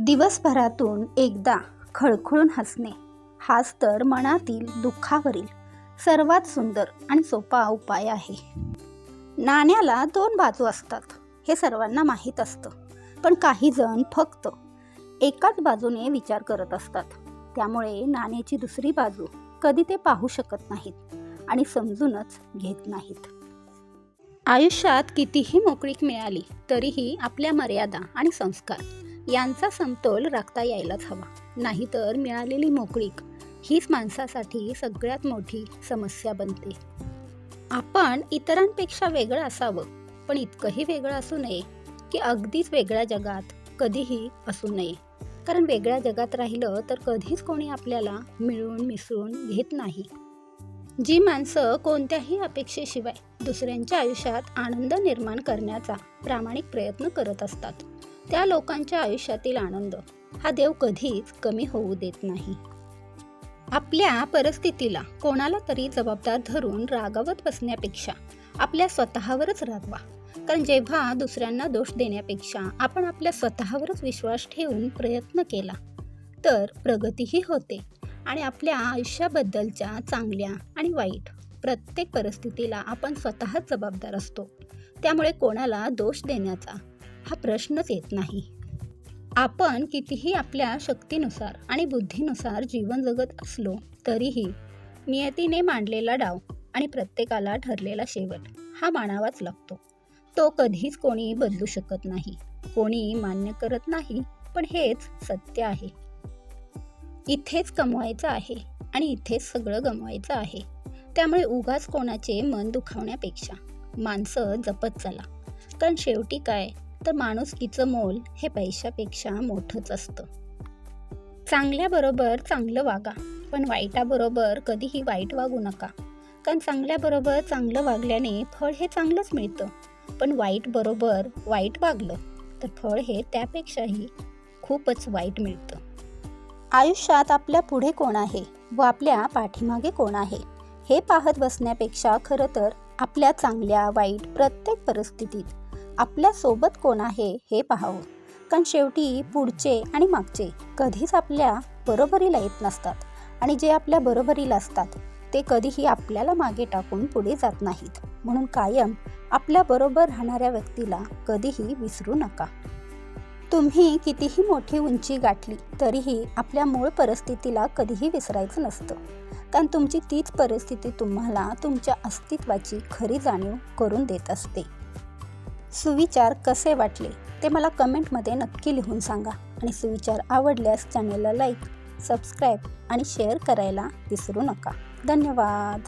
दिवसभरातून एकदा खळखळून हसणे. हाच तर मनातील दुःखावरील सर्वात सुंदर आणि सोपा उपाय आहे. नाण्याला दोन बाजू असतात हे सर्वांना माहीत असतं. पण काही जण फक्त एकाच बाजूने विचार करत असतात. त्यामुळे नाण्याची दुसरी बाजू कधी ते पाहू शकत नाहीत आणि समजूनच घेत नाहीत. आयुष्यात कितीही मोकळीक मिळाली तरीही आपल्या मर्यादा आणि संस्कार यांचा समतोल राखता यायलाच हवा. नाहीतर मिळालेली मोकळीक हीच माणसासाठी सगळ्यात मोठी समस्या बनते. आपण इतरांपेक्षा वेगळं असावं पण इतकंही वेगळं असू नये की अगदीच वेगळ्या जगात कधीही असू नये. कारण वेगळ्या जगात राहिलं तर कधीच कोणी आपल्याला मिळून मिसळून घेत नाही. जी माणसं कोणत्याही अपेक्षेशिवाय दुसऱ्यांच्या आयुष्यात आनंद निर्माण करण्याचा प्रामाणिक प्रयत्न करत असतात. त्या लोकांच्या आयुष्यातील आनंद हा देव कधीच कमी होऊ देत नाही. आपल्या परिस्थितीला कोणाला तरी जबाबदार धरून रागावत बसण्यापेक्षा आपल्या स्वतःवरच रागवा. कारण जेव्हा दुसऱ्यांना दोष देण्यापेक्षा आपण आपल्या स्वतःवरच विश्वास ठेवून प्रयत्न केला तर प्रगतीही होते आणि आपल्या आयुष्याबद्दलच्या चांगल्या आणि वाईट प्रत्येक परिस्थितीला आपण स्वतःच जबाबदार असतो. त्यामुळे कोणाला दोष देण्याचा हा प्रश्नच येत नाही. आपण कितीही आपल्या शक्तीनुसार आणि बुद्धीनुसार जीवन जगत असलो तरीही नियतीने मांडलेला डाव आणि प्रत्येकाला ठरलेला शेवट हा मानावाच लागतो. तो कधीच कोणी बदलू शकत नाही कोणी मान्य करत नाही पण हेच सत्य आहे. इथेच कमवायचं आहे आणि इथेच सगळं गमवायचं आहे. त्यामुळे उगाच कोणाचे मन दुखावण्यापेक्षा माणसं जपत चला. कारण शेवटी काय? तर माणुसकीचं मोल हे पैशापेक्षा मोठंच असतं. चांगल्याबरोबर चांगलं वागा पण वाईटाबरोबर कधीही वाईट वागू नका. कारण चांगल्याबरोबर चांगलं वागल्याने फळ हे चांगलंच मिळतं. पण वाईट बरोबर वाईट वागलं तर फळ हे त्यापेक्षाही खूपच वाईट मिळतं. आयुष्यात आपल्या पुढे कोण आहे व आपल्या पाठीमागे कोण आहे हे पाहत बसण्यापेक्षा खरं तर आपल्या चांगल्या वाईट प्रत्येक परिस्थितीत आपल्यासोबत कोण आहे हे पाहावं. कारण शेवटी पुढचे आणि मागचे कधीच आपल्या बरोबरीला येत नसतात. आणि जे आपल्या बरोबरीला असतात ते कधीही आपल्याला मागे टाकून पुढे जात नाहीत. म्हणून कायम आपल्या बरोबर राहणाऱ्या व्यक्तीला कधीही विसरू नका. तुम्ही कितीही मोठी उंची गाठली तरीही आपल्या मूळ परिस्थितीला कधीही विसरायचं नसतं. कारण तुमची तीच परिस्थिती तुम्हाला तुमच्या अस्तित्वाची खरी जाणीव करून देत असते. सुविचार कसे वाटले ते मला कमेंटमध्ये नक्की लिहून सांगा. आणि सुविचार आवडल्यास चॅनेलला लाईक सबस्क्राईब आणि शेअर करायला विसरू नका. धन्यवाद.